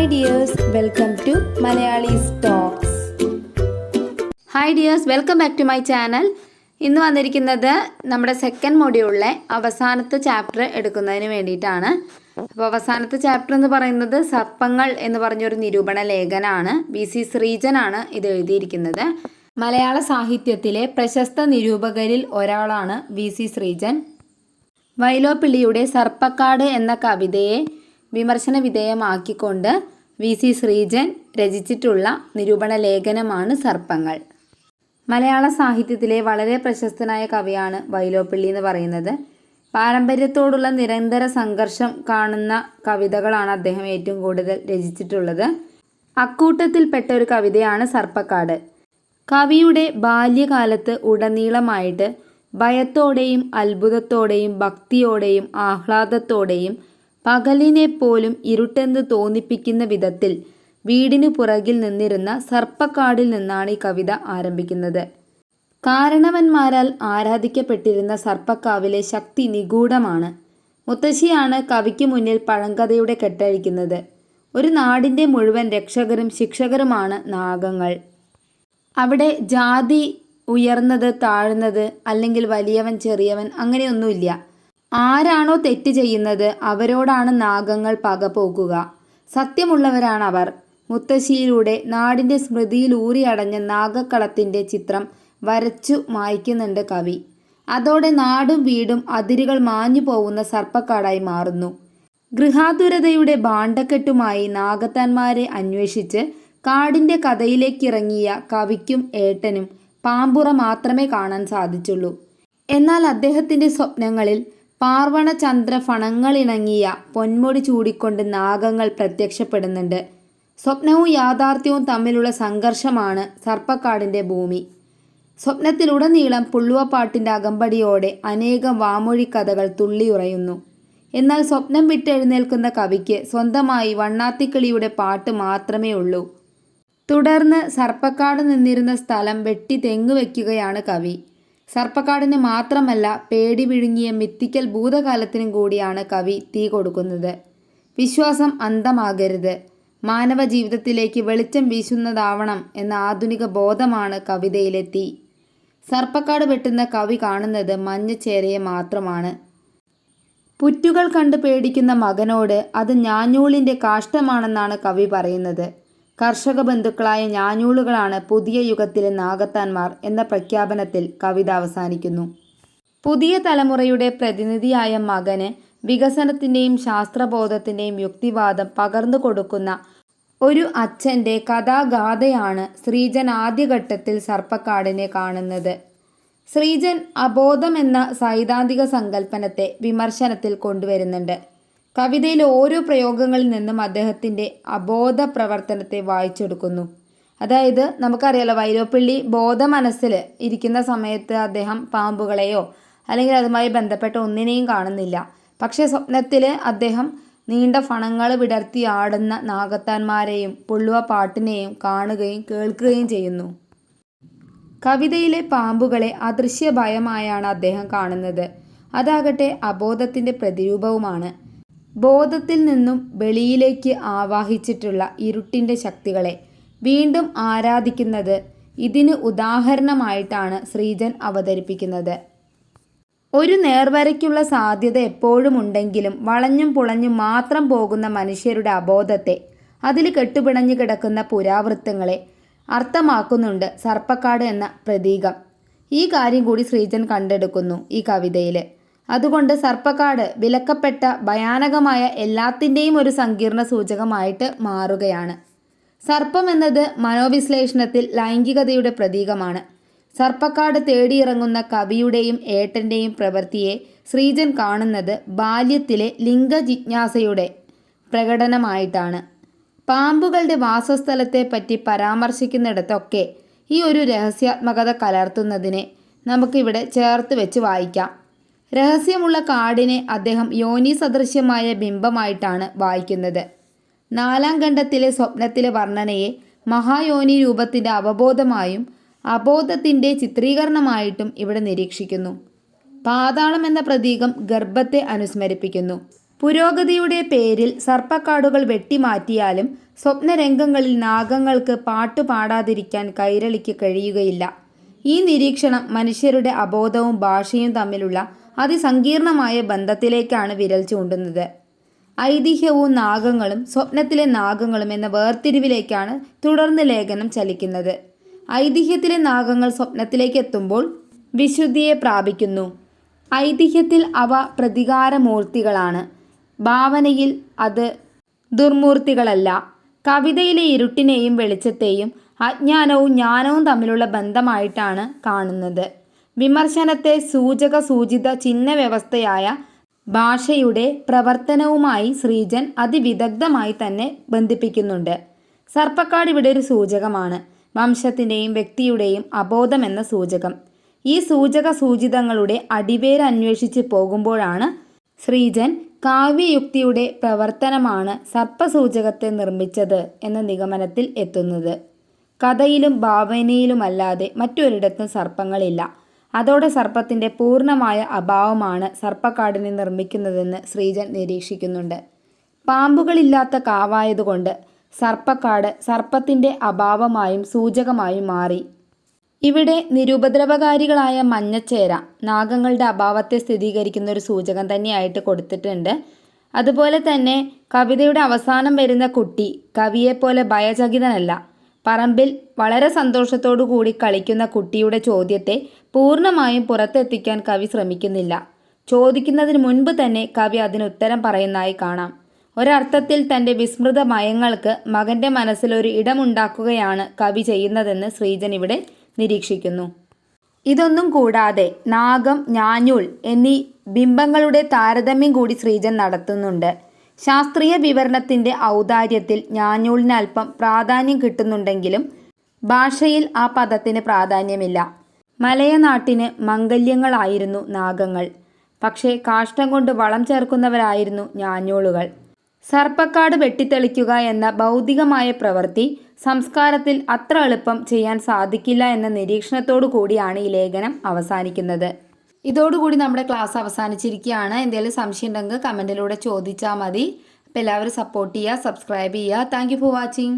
Hi dears welcome to Malayalees talks hi dears welcome back to my channel ഇന്ന് വന്നിരിക്കുന്നത് നമ്മുടെ second മൊഡ്യൂളിലെ അവസാനത്തെ chapter എടുക്കുന്നതിന് വേണ്ടിയിട്ടാണ്. അപ്പോൾ അവസാനത്തെ ചാപ്റ്റർ എന്ന് പറയുന്നത് സർപ്പങ്ങൾ എന്ന് പറഞ്ഞൊരു നിരൂപണ ലേഖനാണ്. ബി സി ശ്രീജനാണ് ഇത് എഴുതിയിരിക്കുന്നത്. മലയാള സാഹിത്യത്തിലെ പ്രശസ്ത നിരൂപകരിൽ ഒരാളാണ് വി സി ശ്രീജൻ. വൈലോപ്പിള്ളിയുടെ സർപ്പക്കാട് എന്ന കവിതയെ വിമർശന വിധേയമാക്കിക്കൊണ്ട് വി സി ശ്രീജൻ രചിച്ചിട്ടുള്ള നിരൂപണ ലേഖനമാണ് സർപ്പങ്ങൾ. മലയാള സാഹിത്യത്തിലെ വളരെ പ്രശസ്തനായ കവിയാണ് വൈലോപ്പിള്ളി എന്ന് പറയുന്നത്. പാരമ്പര്യത്തോടുള്ള നിരന്തര സംഘർഷം കാണുന്ന കവിതകളാണ് അദ്ദേഹം ഏറ്റവും കൂടുതൽ രചിച്ചിട്ടുള്ളത്. അക്കൂട്ടത്തിൽപ്പെട്ട ഒരു കവിതയാണ് സർപ്പക്കാട്. കവിയുടെ ബാല്യകാലത്ത് ഉടനീളമായിട്ട് ഭയത്തോടെയും അത്ഭുതത്തോടെയും ഭക്തിയോടെയും ആഹ്ലാദത്തോടെയും പകലിനെ പോലും ഇരുട്ടെന്ന് തോന്നിപ്പിക്കുന്ന വിധത്തിൽ വീടിനു പുറകിൽ നിന്നിരുന്ന സർപ്പക്കാടിൽ നിന്നാണ് ഈ കവിത ആരംഭിക്കുന്നത്. കാരണവന്മാരാൽ ആരാധിക്കപ്പെട്ടിരുന്ന സർപ്പക്കാവിലെ ശക്തി നിഗൂഢമാണ്. മുത്തശ്ശിയാണ് കവിക്ക് മുന്നിൽ പഴങ്കഥയുടെ കെട്ടഴിക്കുന്നത്. ഒരു നാടിന്റെ മുഴുവൻ രക്ഷകരും ശിക്ഷകരുമാണ് നാഗങ്ങൾ. അവിടെ ജാതി ഉയർന്നത് താഴ്ന്നത് അല്ലെങ്കിൽ വലിയവൻ ചെറിയവൻ അങ്ങനെയൊന്നുമില്ല. ആരാണോ തെറ്റ് ചെയ്യുന്നത് അവരോടാണ് നാഗങ്ങൾ പക പോകുക. സത്യമുള്ളവരാണ് അവർ മുത്തശ്ശിയിലൂടെ നാടിന്റെ സ്മൃതിയിൽ ഊറിയടഞ്ഞ നാഗക്കളത്തിന്റെ ചിത്രം വരച്ചു മായ്ക്കുന്നുണ്ട് കവി. അതോടെ നാടും വീടും അതിരുകൾ മാഞ്ഞു പോകുന്ന സർപ്പക്കാടായി മാറുന്നു. ഗൃഹാതുരതയുടെ ഭാണ്ഡക്കെട്ടുമായി നാഗത്താന്മാരെ അന്വേഷിച്ച് കാടിന്റെ കഥയിലേക്കിറങ്ങിയ കവിക്കും ഏട്ടനും പാമ്പുറ മാത്രമേ കാണാൻ സാധിച്ചുള്ളൂ. എന്നാൽ അദ്ദേഹത്തിന്റെ സ്വപ്നങ്ങളിൽ പാർവണചന്ദ്ര ഫണങ്ങളിണങ്ങിയ പൊന്മുടി ചൂടിക്കൊണ്ട് നാഗങ്ങൾ പ്രത്യക്ഷപ്പെടുന്നുണ്ട്. സ്വപ്നവും യാഥാർത്ഥ്യവും തമ്മിലുള്ള സംഘർഷമാണ് സർപ്പക്കാടിന്റെ ഭൂമി. സ്വപ്നത്തിലുടനീളം പുള്ളുവപ്പാട്ടിന്റെ അകമ്പടിയോടെ അനേകം വാമൊഴി കഥകൾ തുള്ളിയുറയുന്നു. എന്നാൽ സ്വപ്നം വിട്ടെഴുന്നേൽക്കുന്ന കവിക്ക് സ്വന്തമായി വണ്ണാത്തിക്കിളിയുടെ പാട്ട് മാത്രമേ ഉള്ളൂ തുടർന്ന് സർപ്പക്കാട് നിന്നിരുന്ന സ്ഥലം വെട്ടി തെങ്ങുവെക്കുകയാണ് കവി. സർപ്പക്കാടിന് മാത്രമല്ല പേടി വിഴുങ്ങിയ മിത്തിക്കൽ ഭൂതകാലത്തിനും കൂടിയാണ് കവി തീ കൊടുക്കുന്നത്. വിശ്വാസം അന്തമാകരുത് മാനവ ജീവിതത്തിലേക്ക് വെളിച്ചം വീശുന്നതാവണം എന്ന ആധുനിക ബോധമാണ് കവിതയിലെ തീ. സർപ്പക്കാട് വെട്ടുന്ന കവി കാണുന്നത് മഞ്ഞച്ചേരയെ മാത്രമാണ്. പുറ്റുകൾ കണ്ട് പേടിക്കുന്ന മകനോട് അത് ഞാഞ്ഞൂളിന്റെ കാഷ്ടമാണെന്നാണ് കവി പറയുന്നത്. കർഷക ബന്ധുക്കളായ ഞാഞ്ഞൂളുകളാണ് പുതിയ യുഗത്തിലെ നാഗത്താന്മാർ എന്ന പ്രഖ്യാപനത്തിൽ കവിത അവസാനിക്കുന്നു. പുതിയ തലമുറയുടെ പ്രതിനിധിയായ മകന് വികസനത്തിന്റെയും ശാസ്ത്രബോധത്തിന്റെയും യുക്തിവാദം പകർന്നു കൊടുക്കുന്ന ഒരു അച്ഛന്റെ കഥാഗാഥയാണ് ശ്രീജൻ ആദ്യഘട്ടത്തിൽ സർപ്പക്കാടിനെ കാണുന്നത്. ശ്രീജൻ അബോധം എന്ന സൈദ്ധാന്തിക സങ്കല്പനത്തെ വിമർശനത്തിൽ കൊണ്ടുവരുന്നുണ്ട്. കവിതയിലെ ഓരോ പ്രയോഗങ്ങളിൽ നിന്നും അദ്ദേഹത്തിന്റെ അബോധ പ്രവർത്തനത്തെ വായിച്ചെടുക്കുന്നു. അതായത് നമുക്കറിയാലോ വൈലോപ്പിള്ളി ബോധ മനസ്സിൽ ഇരിക്കുന്ന സമയത്ത് അദ്ദേഹം പാമ്പുകളെയോ അല്ലെങ്കിൽ അതുമായി ബന്ധപ്പെട്ട ഒന്നിനെയും കാണുന്നില്ല. പക്ഷേ സ്വപ്നത്തിൽ അദ്ദേഹം നീണ്ട ഫണങ്ങൾ വിടർത്തി ആടുന്ന നാഗത്താന്മാരെയും പുള്ളുവ പാട്ടിനെയും കാണുകയും കേൾക്കുകയും ചെയ്യുന്നു. കവിതയിലെ പാമ്പുകളെ അദൃശ്യഭയമായാണ് അദ്ദേഹം കാണുന്നത്. അതാകട്ടെ അബോധത്തിന്റെ പ്രതിരൂപവുമാണ്. ബോധത്തിൽ നിന്നും വെളിയിലേക്ക് ആവാഹിച്ചിട്ടുള്ള ഇരുട്ടിന്റെ ശക്തികളെ വീണ്ടും ആരാധിക്കുന്നത് ഇതിന് ഉദാഹരണമായിട്ടാണ് ശ്രീജൻ അവതരിപ്പിക്കുന്നത്. ഒരു നേർവരയ്ക്കുള്ള സാധ്യത എപ്പോഴും ഉണ്ടെങ്കിലും വളഞ്ഞും പുളഞ്ഞും മാത്രം പോകുന്ന മനുഷ്യരുടെ അബോധത്തെ അതിൽ കെട്ടുപിണഞ്ഞു കിടക്കുന്ന പുരാവൃത്തങ്ങളെ അർത്ഥമാക്കുന്നുണ്ട് സർപ്പക്കാട് എന്ന പ്രതീകം. ഈ കാര്യം കൂടി ശ്രീജൻ കണ്ടെടുക്കുന്നു ഈ കവിതയിൽ അതുകൊണ്ട് സർപ്പക്കാട് വിലക്കപ്പെട്ട ഭയാനകമായ എല്ലാത്തിന്റെയും ഒരു സങ്കീർണ സൂചകമായിട്ട് മാറുകയാണ്. സർപ്പം എന്നത് മനോവിശ്ലേഷണത്തിൽ ലൈംഗികതയുടെ പ്രതീകമാണ്. സർപ്പക്കാട് തേടിയിറങ്ങുന്ന കവിയുടെയും ഏട്ടന്റെയും പ്രവൃത്തിയെ ശ്രീജൻ കാണുന്നത് ബാല്യത്തിലെ ലിംഗജിജ്ഞാസയുടെ പ്രകടനമായിട്ടാണ്. പാമ്പുകളുടെ വാസസ്ഥലത്തെ പറ്റി പരാമർശിക്കുന്നിടത്തൊക്കെ ഈ ഒരു രഹസ്യാത്മകത കലർത്തുന്നതിനെ നമുക്കിവിടെ ചേർത്ത് വെച്ച് വായിക്കാം. രഹസ്യമുള്ള കാടിനെ അദ്ദേഹം യോനി സദൃശ്യമായ ബിംബമായിട്ടാണ് വായിക്കുന്നത്. നാലാം ഖണ്ഡത്തിലെ സ്വപ്നത്തിലെ വർണനയെ മഹായോനി രൂപത്തിന്റെ അവബോധമായും അബോധത്തിന്റെ ചിത്രീകരണമായിട്ടും ഇവിടെ നിരീക്ഷിക്കുന്നു. പാതാളം എന്ന പ്രതീകം ഗർഭത്തെ അനുസ്മരിപ്പിക്കുന്നു. പുരോഗതിയുടെ പേരിൽ സർപ്പക്കാടുകൾ വെട്ടിമാറ്റിയാലും സ്വപ്നരംഗങ്ങളിൽ നാഗങ്ങൾക്ക് പാട്ട് പാടാതിരിക്കാൻ കൈരളിക്ക് കഴിയുകയില്ല. ഈ നിരീക്ഷണം മനുഷ്യരുടെ അബോധവും ഭാഷയും തമ്മിലുള്ള അതിസങ്കീർണമായ ബന്ധത്തിലേക്കാണ് വിരൽ ചൂണ്ടുന്നത്. ഐതിഹ്യവും നാഗങ്ങളും സ്വപ്നത്തിലെ നാഗങ്ങളും എന്ന വേർതിരിവിലേക്കാണ് തുടർന്ന് ലേഖനം ചലിക്കുന്നത്. ഐതിഹ്യത്തിലെ നാഗങ്ങൾ സ്വപ്നത്തിലേക്ക് എത്തുമ്പോൾ വിശുദ്ധിയെ പ്രാപിക്കുന്നു. ഐതിഹ്യത്തിൽ അവ പ്രതികാരമൂർത്തികളാണ്. ഭാവനയിൽ അത് ദുർമൂർത്തികളല്ല. കവിതയിലെ ഇരുട്ടിനെയും വെളിച്ചത്തെയും അജ്ഞാനവും ജ്ഞാനവും തമ്മിലുള്ള ബന്ധമായിട്ടാണ് കാണുന്നത്. വിമർശനത്തെ സൂചക സൂചിത ചിഹ്ന വ്യവസ്ഥയായ ഭാഷയുടെ പ്രവർത്തനവുമായി ശ്രീജൻ അതിവിദഗ്ധമായി തന്നെ ബന്ധിപ്പിക്കുന്നുണ്ട്. സർപ്പക്കാട് ഇവിടെ ഒരു സൂചകമാണ്. വംശത്തിന്റെയും വ്യക്തിയുടെയും അബോധം എന്ന സൂചകം. ഈ സൂചക സൂചിതങ്ങളുടെ അടിവേര് അന്വേഷിച്ച് പോകുമ്പോഴാണ് ശ്രീജൻ കാവ്യയുക്തിയുടെ പ്രവർത്തനമാണ് സർപ്പസൂചകത്തെ നിർമ്മിച്ചത് എന്ന നിഗമനത്തിൽ എത്തുന്നത്. കഥയിലും ഭാവനയിലുമല്ലാതെ മറ്റൊരിടത്തും സർപ്പങ്ങളില്ല. അതോടെ സർപ്പത്തിന്റെ പൂർണമായ അഭാവമാണ് സർപ്പക്കാടിനെ നിർമ്മിക്കുന്നതെന്ന് ശ്രീജൻ നിരീക്ഷിക്കുന്നുണ്ട്. പാമ്പുകളില്ലാത്ത കാവായതുകൊണ്ട് സർപ്പക്കാട് സർപ്പത്തിന്റെ അഭാവമായും സൂചകമായും മാറി. ഇവിടെ നിരുപദ്രവകാരികളായ മഞ്ഞച്ചേര നാഗങ്ങളുടെ അഭാവത്തെ സ്ഥിരീകരിക്കുന്ന ഒരു സൂചകം തന്നെയായിട്ട് കൊടുത്തിട്ടുണ്ട്. അതുപോലെ തന്നെ കവിതയുടെ അവസാനം വരുന്ന കുട്ടി കവിയെപ്പോലെ ഭയചകിതനല്ല. പറമ്പിൽ വളരെ സന്തോഷത്തോടു കൂടി കളിക്കുന്ന കുട്ടിയുടെ ചോദ്യത്തെ പൂർണമായും പുറത്തെത്തിക്കാൻ കവി ശ്രമിക്കുന്നില്ല. ചോദിക്കുന്നതിന് മുൻപ് തന്നെ കവി അതിന് ഉത്തരം പറയുന്നതായി കാണാം. ഒരർത്ഥത്തിൽ തന്റെ വിസ്മൃത മയങ്ങൾക്ക് മകന്റെ മനസ്സിലൊരു ഇടമുണ്ടാക്കുകയാണ് കവി ചെയ്യുന്നതെന്ന് ശ്രീജൻ ഇവിടെ നിരീക്ഷിക്കുന്നു. ഇതൊന്നും കൂടാതെ നാഗം ഞാഞ്ഞൂൾ എന്നീ ബിംബങ്ങളുടെ താരതമ്യം കൂടി ശ്രീജൻ നടത്തുന്നുണ്ട്. ശാസ്ത്രീയ വിവരണത്തിന്റെ ഔദാര്യത്തിൽ ഞാഞ്ഞൂളിന് അല്പം പ്രാധാന്യം കിട്ടുന്നുണ്ടെങ്കിലും ഭാഷയിൽ ആ പദത്തിന് പ്രാധാന്യമില്ല. മലയനാട്ടിന് മംഗല്യങ്ങളായിരുന്നു നാഗങ്ങൾ. പക്ഷേ കാഷ്ടം കൊണ്ട് വളം ചേർക്കുന്നവരായിരുന്നു ഞാഞ്ഞൂളുകൾ. സർപ്പക്കാട് വെട്ടിത്തെളിക്കുക എന്ന ഭൗതികമായ പ്രവൃത്തി സംസ്കാരത്തിൽ അത്ര എളുപ്പം ചെയ്യാൻ സാധിക്കില്ല എന്ന നിരീക്ഷണത്തോടു കൂടിയാണ് ഈ ലേഖനം അവസാനിക്കുന്നത്. ഇതോടുകൂടി നമ്മുടെ ക്ലാസ് അവസാനിച്ചിരിക്കുകയാണ്. എന്തെങ്കിലും സംശയം ഉണ്ടെങ്കിൽ കമന്റിലൂടെ ചോദിച്ചാൽ മതി. അപ്പോൾ എല്ലാവരും സപ്പോർട്ട് ചെയ്യുക സബ്സ്ക്രൈബ് ചെയ്യുക. Thank for watching